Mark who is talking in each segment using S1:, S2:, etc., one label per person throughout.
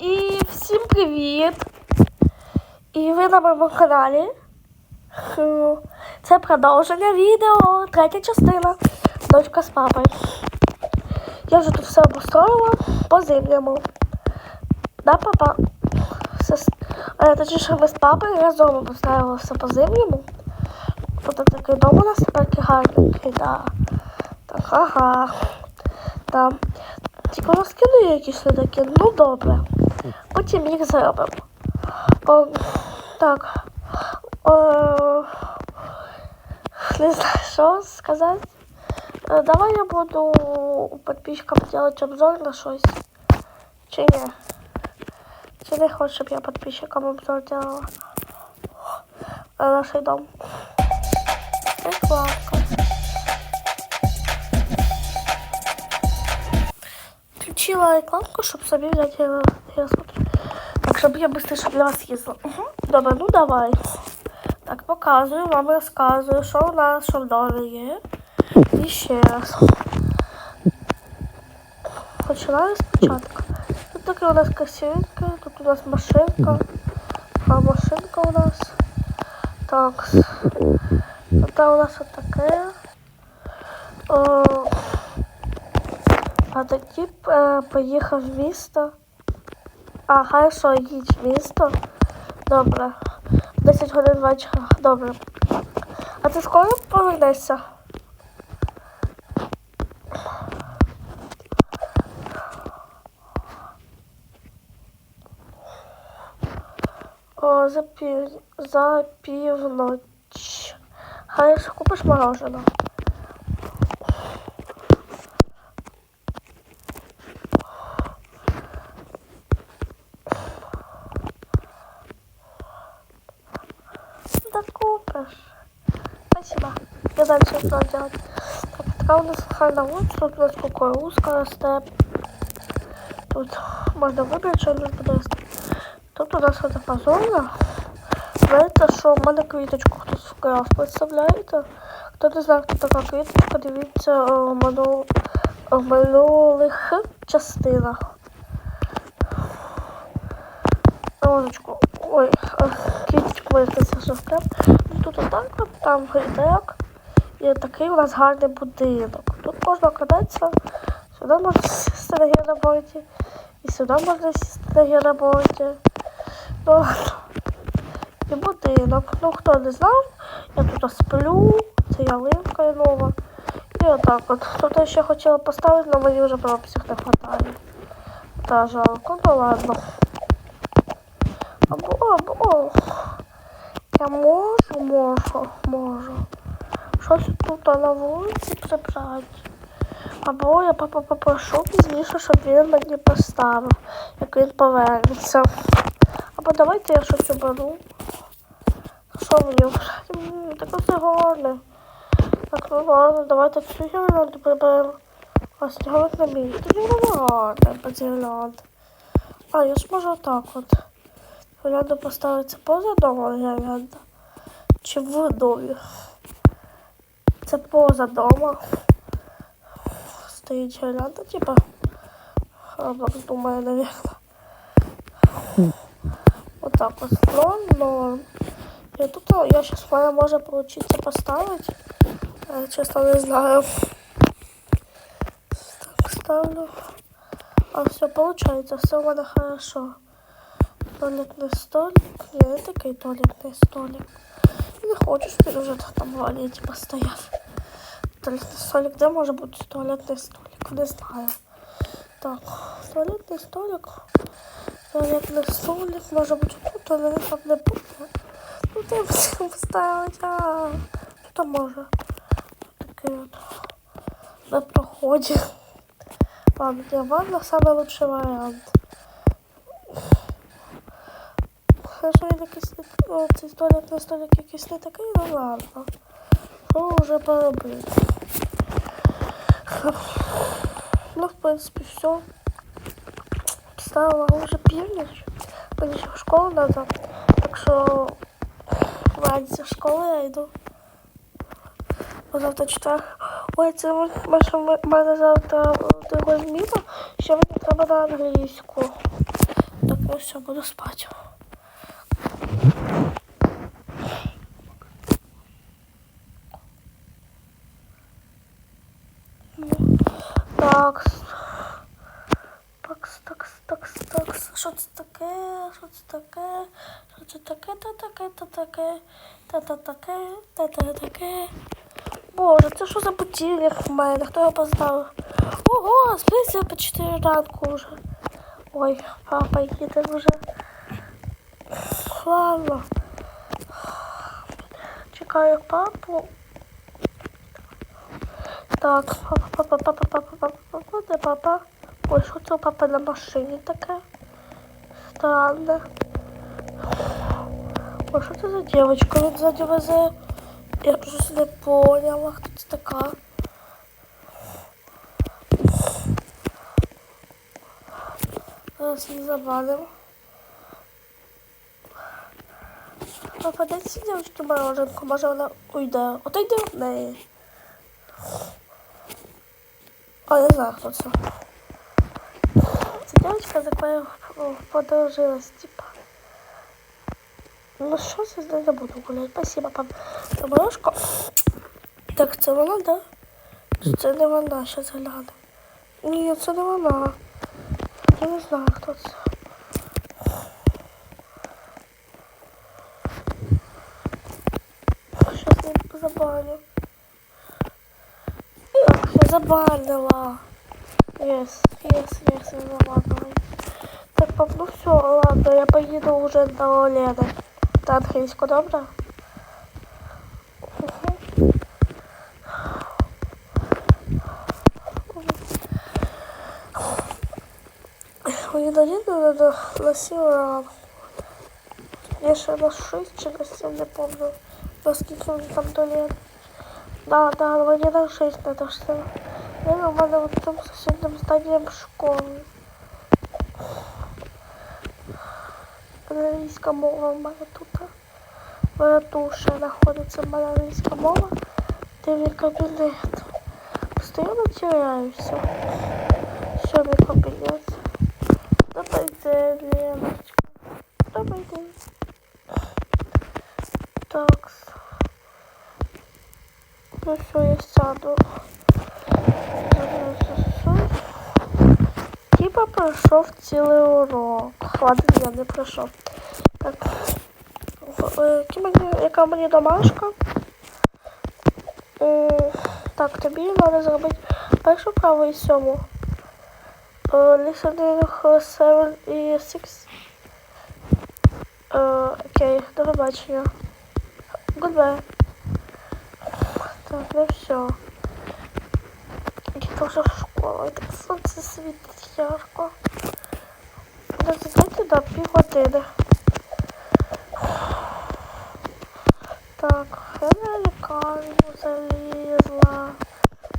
S1: І всім привіт! І ви на моєму каналі. Це продовження відео, третя частина. Дочка з папою. Я вже тут все обустроїла по зимньому. Да, папа? Точніше, ми з папою разом обустроїли все по зимньому. Тут такий дом у нас тепер гарненький, да. Так, ага. Там. Тільки розкидаю якісь такі, ну добре. Потім їх зробимо. О, так. О, не знаю, що сказати. Е, Давай я буду подписчикам делать обзор на щось. Чи ні? Чи не хочеш, щоб я подписчикам обзор делала? На наш дом. Рекламка. Включила рекламку, щоб собі взяти його. Я смотрю. Так, щоб я швидше для вас їздила. Угу. Добре, ну давай. Так, показую, вам розказую, що у нас, що в домі є. І ще раз. Починаю спочатку. Тут таке у нас красивеньке, тут у нас машинка. А машинка у нас. Так. Тут у нас вот таке. А тоді е, поїхав в місто. А, хорошо, їдь в місто. Добре. 10 годин вечора. Добре. А ти скоро повернешся? О, за пів... за півночі. Хорошо, купиш мороженое. Да купишь. Спасибо. Я дальше что делать. Так, у нас сахарная улица, тут у нас кукурузка росте. Тут можна вибрати, що нам буде. Тут у нас це позорно. Знаєте, що в мене квіточку хтось вкрав, представляєте? Хто не знає, хто така квіточка, дивіться е, в в минулих частинах. Розочку. Ой, е, квіточку моя хтось вкрав. Тут отак, там грідек. І такий у нас гарний будинок. Тут можна кататися. Сюди можна сісти на гірноборді. І сюди можна сісти на гірноборді. Ну, і будинок. Ну, хто не знав, я тут сплю, це ялинка є нова. І отак от. Тут я ще хотіла поставити, але мені вже прописів не вистачає. Та жалко, ну ладно. Або, або. Я можу, можу, можу. Щось тут на вулиці прибрати. Або я папа попрошу пізніше, щоб він мені поставив, як він повернеться. Або давайте я щось оберу. Що мені обрати? Так оце гарне. Так, ну ладно, давайте цю гірлянду приберемо. А сніговик на мій. Тоді воно гарне, без гірлянди. А, я ж можу так от. Гірлянду поставиться поза домом гірлянда. Чи в домі? Це поза домом. Стоїть гірлянда, типа. Роблок думає, наверное. Вот так вот. Норм, норм. И тут а, я сейчас моя может получиться поставить. Я честно не знаю. Так, ставлю. А все получается, все у меня хорошо. Туалетный столик. Не, не такой туалетный столик. Не хочешь ты уже там в туалете постоять. Туалетный столик, где может быть туалетный столик? Не знаю. Так, туалетный столик. Туалетный столик, может быть, тут туалет там не буде. Ну ти всім поставити, а тут може. Такий от на проході. Ладно, для ванна самый лучший варіант. Хорошо, він якийсь не о, цей туалетний столик якийсь не такий, ну ладно. Що вже поробити? Ну, в принципе, все. Встала уже північ. Мені в школу надо. Так що вранці в школу я йду. Бо завтра четвер. Ой, це в мене завтра друге зміна, ще мені треба на англійську. Так все, буду спати. Так. Такс, такс, такс, такс. Що це таке? Що це таке? Що це таке? Та таке, та таке, та та таке, та та таке. Боже, це що за будильник в мене? Хто його поставив? Ого, спиться по 4 ранку вже. Ой, папа їде вже. Ладно. Чекаю папу. Так, папа, папа, папа, де папа? Ой, що це у папи на машині таке? Странне. Ой, що це за дівчинка він ззаді везе? Я просто не поняла, хто це така. Зараз не завалимо. Папа, дай цій дівчинці мороженку, може вона уйде. Ото йде в неї. О, не знаю, хто це. Це дівчинка, за якою подружилась, типа. Ну що це з нею не буду гуляти. Спасибо, пап. Морожко. Так, це вона, да? Це не вона, щас гляну. Ні, це не вона. Я не знаю, хто це. Щас не забаню. Я забанила. Yes, yes, yes, я забанила. Так, пап, ну все, ладно, я поеду уже до Лены. Та англійську, добре? Мгм. Мені до Ліни надо на 7 ранку. Я ще на 6 чи на 7, не помню. Наскільки мені там до Лени. Да, да, мені на 6 надо все. Лена у мене в цьому сусідньому зданні школи. Англійська мова в мене тут. В мене тут ще знаходиться в мене англійська мова. Де мій кабінет. Постійно теряюся. Що мій кабінет? Добрий день, Леночка. Добрий день. Так. Ну все, я сяду. Типа пройшов цілий урок. Ладно, я не пройшов. Так. Мені- Яка мені домашка? Так, тобі треба зробити першу праву і сьому. Е, Listening 7 і 6. Е, Окей, до побачення. Goodbye. Так, ну все. Я вже в школу, і так сонце світить ярко. Розіграти до пів. Так, я на лікарню.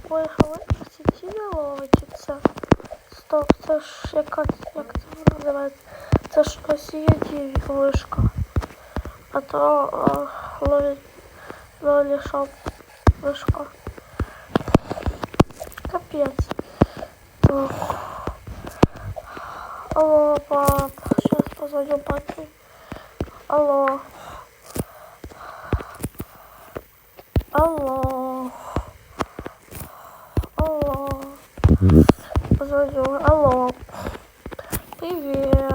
S1: Ой, в сіті не ловиться. Стоп, це ж яка, як це називається? Це ж Росія ТВ вишка. А то е, ловить ловлі шоп вишка. Капець. Так. Алло, пап. Сейчас позвоню папе. Алло. Алло. Алло. Позвоню. Алло. Привет.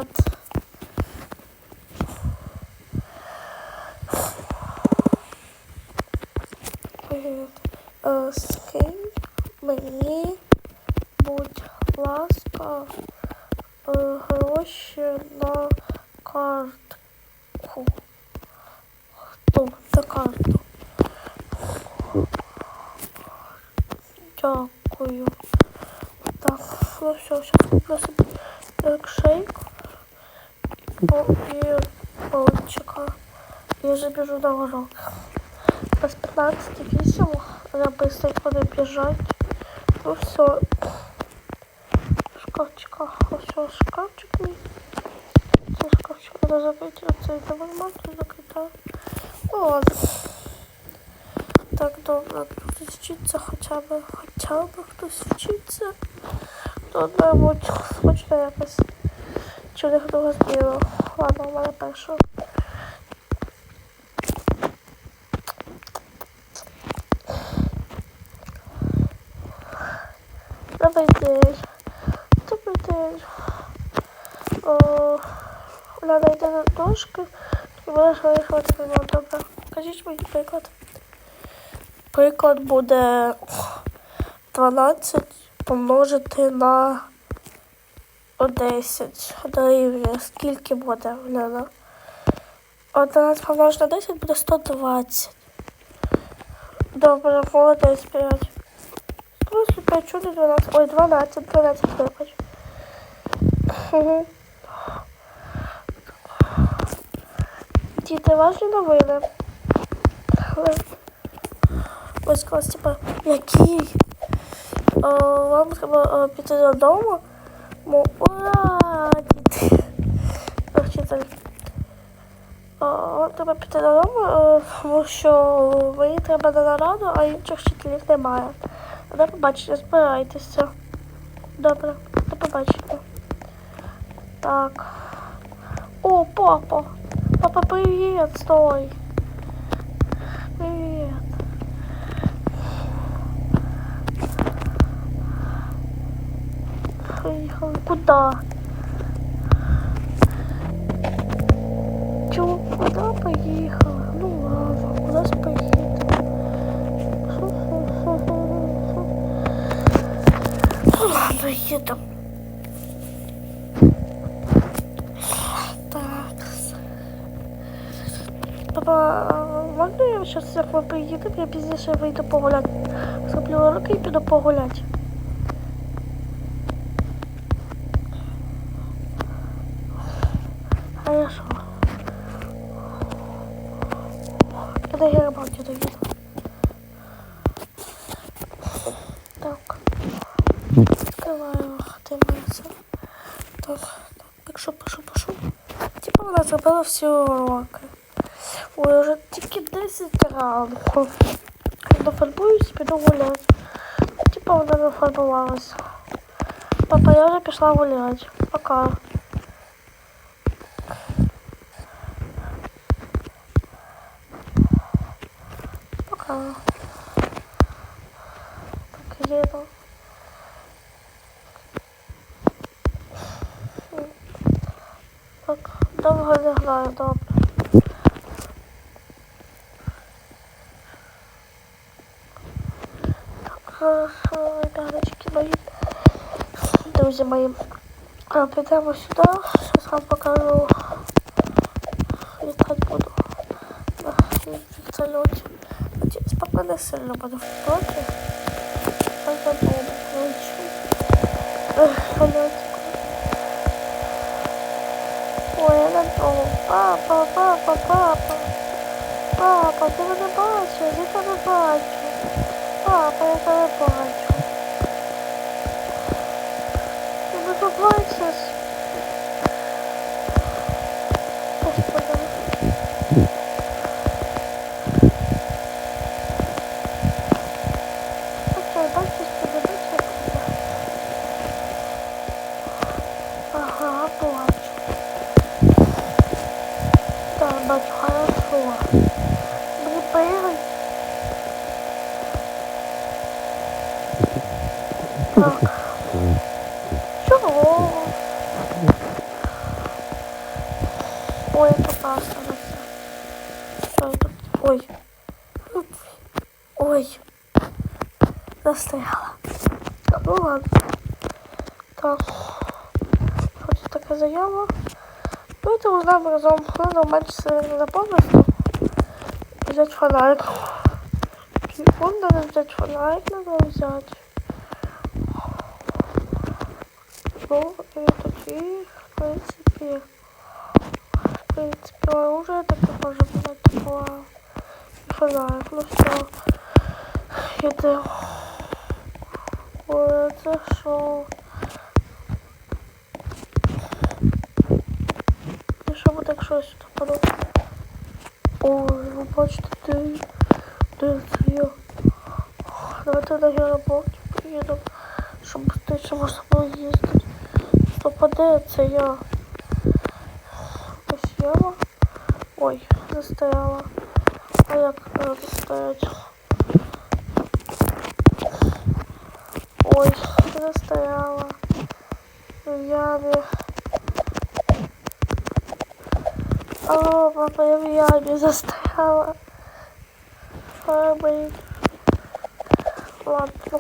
S1: Е, скинь мені, будь ласка, е, гроші на картку. Хто на карту? Дякую. Так, ну все, сейчас попросим шейк и палочка. Я забежу на ворог. 15-8 Она быстро бежать. Ну все. Шкафчика. Все, шкафчик. Все, шкафчик надо закрыть. Оцей давай матку закрыта. Ну. Так, добро. Тут вчиться хотя бы. Хотя бы хтось вчиться. Тут мабуть, хоч якось. Чого не хто Ладно, у мене. День. О, йде на дошки. І будеш вирішувати приймати. Добре. Кажіть мені приклад. Приклад буде 12 помножити на 10 дорівнює. Скільки буде, Уляна? 11 помножити на 10 буде 120. Добре, молодець 5. 25, чудо 12. Ой, 12, 12, вибач. Діти, важні новини. Ось клас, типа, який? Вам треба піти додому. Мо, ура, діти. Вам треба піти додому, е, тому що мені треба на нараду, а інших вчителів немає. До побачення, збирайтеся. Добре, до побачення. Так. О, папа. Папа, привет, стой. Привет. Приехали. Куда? Чё? Куда поехала? Ну ладно, куда поедем? Ну ладно, едем. можна я зараз як ви приїдете, я пізніше вийду погуляти. Зроблю руки і піду погуляти. Хорошо. Когда я рыбалки доеду. Так. Открываю дымается. Так, так, пишу, пишу, пишу. Типа вона зробила всі уроки. Ой, вже тільки 10 ранку. Дофарбуюсь і піду гуляти. Типа вона не фарбувалася. Папа, я вже пішла гуляти. Пока. Пока. Так, їду. Так, довго не граю, добре. Друзі мої. А, Підемо сюди. Зараз вам покажу. Літати буду. На вертольоті. Надіюсь, папа не сильно буде в проти. А забуду, коротше. Ех, польотик. Ой, я не думав. Папа, папа, папа. Папа, ти мене бачиш? Я тебе бачу. Папа, я тебе бачу. Так. Хоч така заява. Давайте узнаємо разом. Надо менше запомнити. Взять фонарик. Телефон надо взять, фонарик надо взять. Ну, и такие, в принципе, в принципе, оружие такое может быть такое. И фонарик, ну все. Это... Ой, это шо? І що буде, якщо я сюди паду? Ой, ви бачите, де, де це я? Давайте на аеропорт поїдемо, щоб швидше можна було їздити. Що паде, це я. Єва. Ой, застояла. А як е, застоять? Ой, застояла. В ямі. Алло, папа, я в ямі застояла. Ой, блин. Ладно,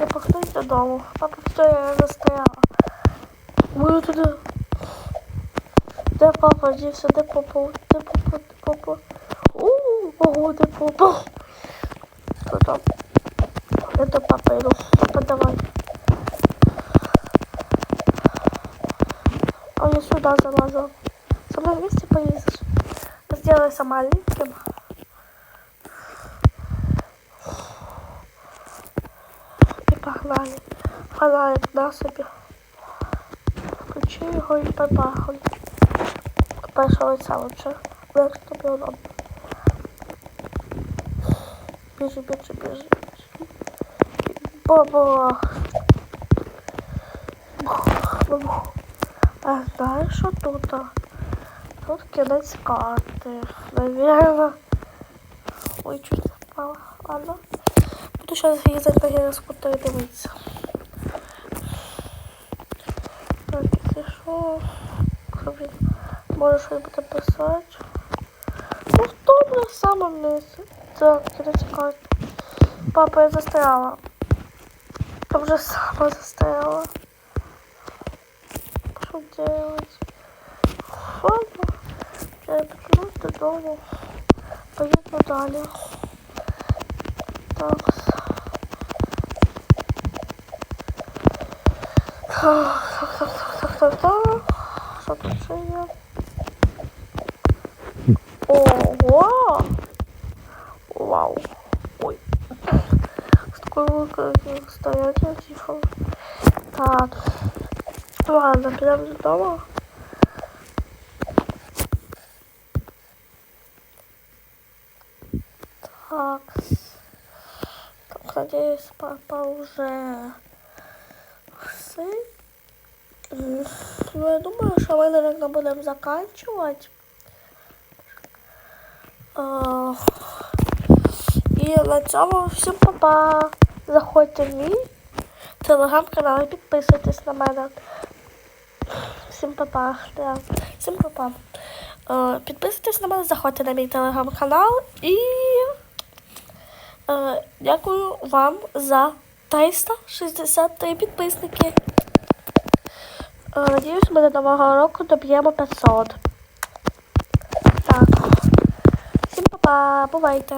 S1: я похнусь додому. Папа, все, я застояла. Ми туди. Де папа дівся? Де папа? Де папа? Де папа? У, ого, де папа? Хто там? Я до папи йду. Папа, давай. А я сюда залазила. Со мной вместе полезешь? Сделайся маленьким. І погнали. Фонарик на собі. Включи його і побагали. Першого лиця лучше. Як тобі удобно. Біжи, біжи, біжи. Баба. А знаєш, що тут? Тут кінець карти. Наверно. Ой, чуть не впала. Ладно. Буду зараз їздити на гіроскутері дивитися. Так, собі може буде писати. Ну, в тому же самому місці. Так, кінець карти. Папа, я застряла. Там же сама застряла. Что делать? додому. Поеду далі. Так. Так, так, так, так, так, так. Що тут ще є? Ого! Вау. Ой. С такой лукой стоять я тихо. Так. Ладно, підемо додому. Так. Надеюсь, папа уже все. Ну, я думаю, що ми, наверное, будемо заканчувати. І на цьому всім папа. Заходьте в мій телеграм-канал і підписуйтесь на мене. Всім папа. Да. Всім папа. Е, підписуйтесь на мене, заходьте на мій телеграм-канал і е, дякую вам за 363 підписники. Е, надіюсь, ми до нового року доб'ємо 500. Так. Всім папа, бувайте.